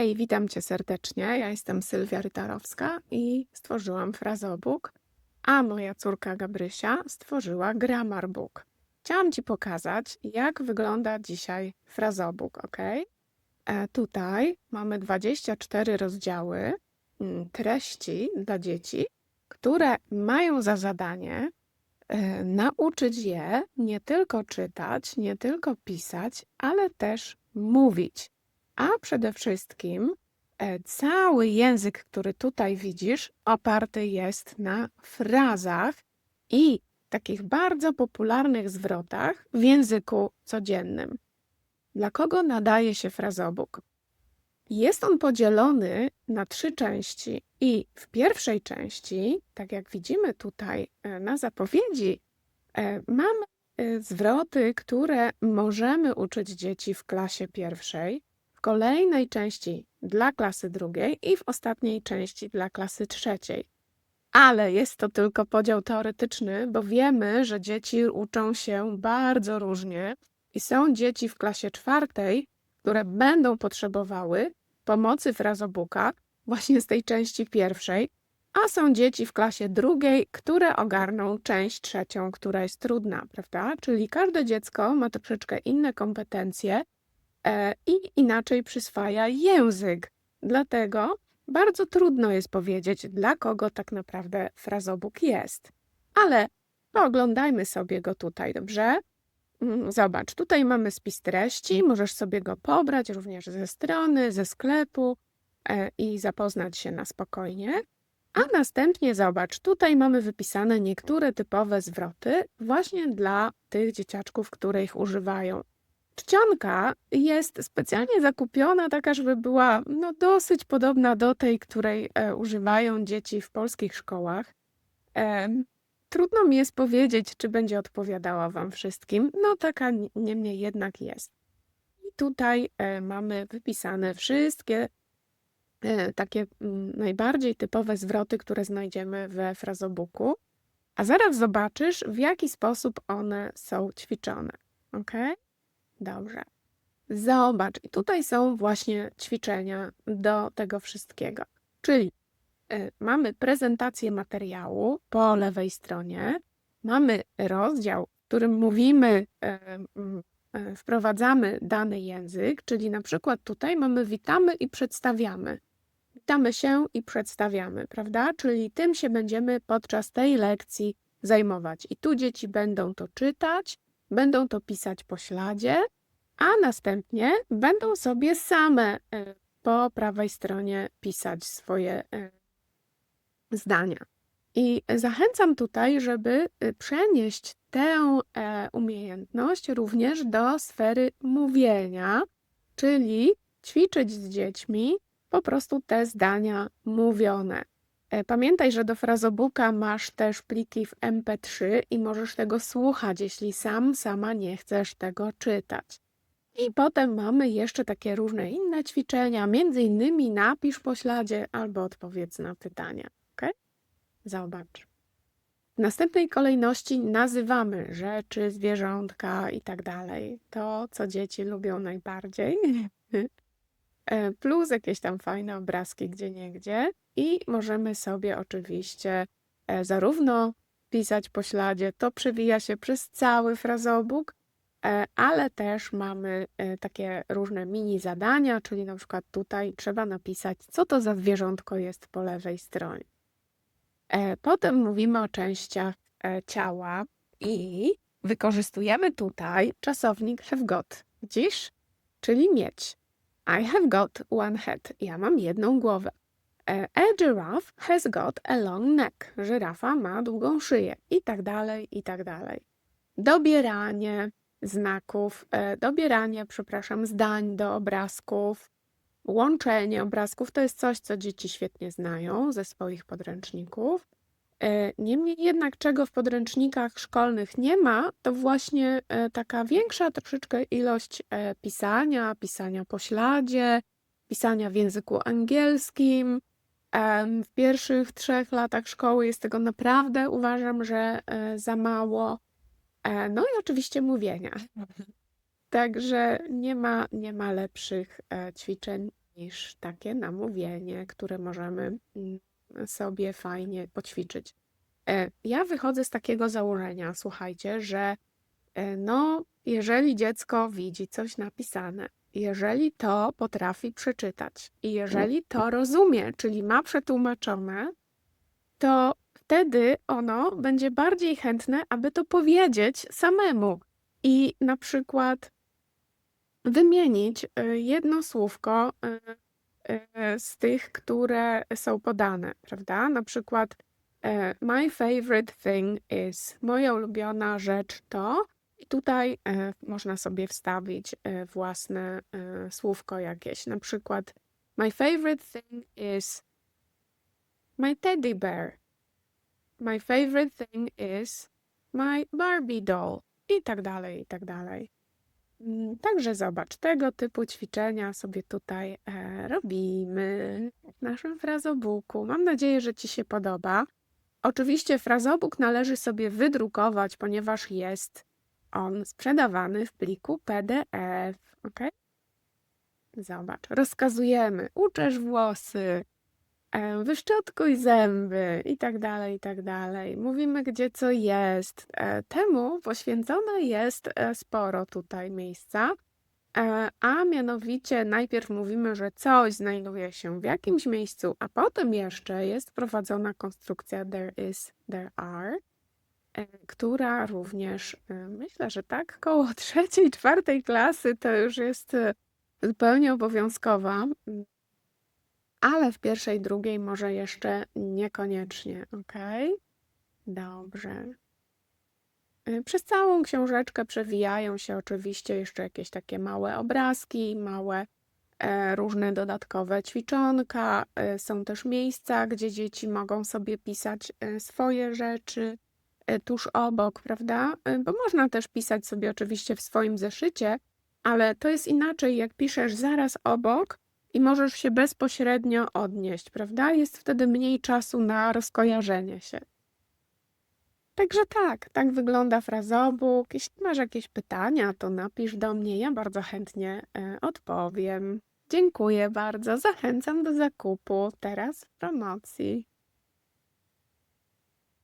Hej, witam cię serdecznie. Ja jestem Sylwia Rytarowska i stworzyłam Frazobook, a moja córka Gabrysia stworzyła Grammar Book. Chciałam ci pokazać, jak wygląda dzisiaj Frazobook, ok? E, tutaj mamy 24 rozdziały mm, treści dla dzieci, które mają za zadanie e, nauczyć je nie tylko czytać, nie tylko pisać, ale też mówić. A przede wszystkim e, cały język, który tutaj widzisz, oparty jest na frazach i takich bardzo popularnych zwrotach w języku codziennym. Dla kogo nadaje się frazobuk? Jest on podzielony na trzy części, i w pierwszej części, tak jak widzimy tutaj e, na zapowiedzi, e, mamy zwroty, które możemy uczyć dzieci w klasie pierwszej, w kolejnej części dla klasy drugiej i w ostatniej części dla klasy trzeciej. Ale jest to tylko podział teoretyczny, bo wiemy, że dzieci uczą się bardzo różnie i są dzieci w klasie czwartej, które będą potrzebowały pomocy frazobuka właśnie z tej części pierwszej, a są dzieci w klasie drugiej, które ogarną część trzecią, która jest trudna, prawda? Czyli każde dziecko ma troszeczkę inne kompetencje i inaczej przyswaja język. Dlatego bardzo trudno jest powiedzieć, dla kogo tak naprawdę frazobuk jest. Ale pooglądajmy sobie go tutaj, dobrze? Mm, Zobacz, tutaj mamy spis treści, możesz sobie go pobrać również ze strony, ze sklepu e, i zapoznać się na spokojnie. A następnie zobacz, tutaj mamy wypisane niektóre typowe zwroty właśnie dla tych dzieciaczków, które ich używają. Czcionka jest specjalnie zakupiona, taka, żeby była no, dosyć podobna do tej, której e, używają dzieci w polskich szkołach. Em, trudno mi jest powiedzieć, czy będzie odpowiadała Wam wszystkim. No, taka niemniej jednak jest. I tutaj e, mamy wypisane wszystkie e, takie mm, najbardziej typowe zwroty, które znajdziemy we frazobuku. A zaraz zobaczysz, w jaki sposób one są ćwiczone. Ok? Dobrze. Zobacz, i tutaj są właśnie ćwiczenia do tego wszystkiego. Czyli y, mamy prezentację materiału po lewej stronie, mamy rozdział, w którym mówimy, y, mm, y, wprowadzamy dany język, czyli na przykład tutaj mamy witamy i przedstawiamy. Witamy się i przedstawiamy, prawda? Czyli tym się będziemy podczas tej lekcji zajmować. I tu dzieci będą to czytać, będą to pisać po śladzie, a następnie będą sobie same e, po prawej stronie pisać swoje e, zdania. I zachęcam tutaj, żeby e, przenieść tę umiejętność również do sfery mówienia, czyli ćwiczyć z dziećmi po prostu te zdania mówione. E, Pamiętaj, że do frazobuka masz też pliki w MP3 i możesz tego słuchać, jeśli sam, sama nie chcesz tego czytać. I potem mamy jeszcze takie różne inne ćwiczenia, między innymi napisz po śladzie albo odpowiedz na pytania. Ok? Zobacz. W następnej kolejności nazywamy rzeczy, zwierzątka i tak dalej. To, co dzieci lubią najbardziej. E, Plus jakieś tam fajne obrazki gdzie niegdzie. I możemy sobie oczywiście e, zarówno pisać po śladzie, to przewija się przez cały frazobuk, e, ale też mamy e, takie różne mini zadania, czyli na przykład tutaj trzeba napisać, co to za zwierzątko jest po lewej stronie. Potem mówimy o częściach ciała i wykorzystujemy tutaj czasownik have got. Widzisz? Czyli mieć. I have got one head. Ja mam jedną głowę. E, A giraffe has got a long neck. Żyrafa ma długą szyję. I tak dalej, i tak dalej. Dobieranie znaków, e, dobieranie, przepraszam, zdań do obrazków, łączenie obrazków to jest coś, co dzieci świetnie znają ze swoich podręczników. E, Niemniej jednak, czego w podręcznikach szkolnych nie ma, to właśnie e, taka większa troszeczkę ilość e, pisania, pisania po śladzie, pisania w języku angielskim. W pierwszych trzech latach szkoły jest tego naprawdę, uważam, że e, za mało. E, No i oczywiście mówienia. Także nie ma, nie ma lepszych e, ćwiczeń niż takie namówienie, które możemy mm, sobie fajnie poćwiczyć. Ja wychodzę z takiego założenia, słuchajcie, że no, jeżeli dziecko widzi coś napisane, jeżeli to potrafi przeczytać. I jeżeli to rozumie, czyli ma przetłumaczone, to wtedy ono będzie bardziej chętne, aby to powiedzieć samemu. I na przykład wymienić y, jedno słówko y, y, z tych, które są podane, prawda? Na przykład my favorite thing is, moja ulubiona rzecz to, i tutaj e, można sobie wstawić e, własne e, słówko jakieś. Na przykład my favorite thing is my teddy bear. My favorite thing is my Barbie doll. I tak dalej, i tak dalej. Mm, Także zobacz, tego typu ćwiczenia sobie tutaj robimy w naszym frazobooku. Mam nadzieję, że Ci się podoba. Oczywiście frazobook należy sobie wydrukować, ponieważ jest on sprzedawany w pliku PDF. Ok? Zobacz, rozkazujemy, uczesz włosy, e, wyszczotkuj zęby i tak dalej, i tak dalej. Mówimy, gdzie co jest. E, Temu poświęcone jest e, sporo tutaj miejsca. A mianowicie najpierw mówimy, że coś znajduje się w jakimś miejscu, a potem jeszcze jest wprowadzona konstrukcja there is, there are, która również, e, myślę, że tak koło trzeciej, czwartej klasy to już jest e, zupełnie obowiązkowa, ale w pierwszej, drugiej może jeszcze niekoniecznie, ok? Dobrze. Przez całą książeczkę przewijają się oczywiście jeszcze jakieś takie małe obrazki, małe e, różne dodatkowe ćwiczonka. E, Są też miejsca, gdzie dzieci mogą sobie pisać e, swoje rzeczy e, tuż obok, prawda? E, Bo można też pisać sobie oczywiście w swoim zeszycie, ale to jest inaczej, jak piszesz zaraz obok i możesz się bezpośrednio odnieść, prawda? Jest wtedy mniej czasu na rozkojarzenie się. Także tak, tak wygląda frazobook. Jeśli masz jakieś pytania, to napisz do mnie, ja bardzo chętnie e, odpowiem. Dziękuję bardzo, zachęcam do zakupu teraz w promocji.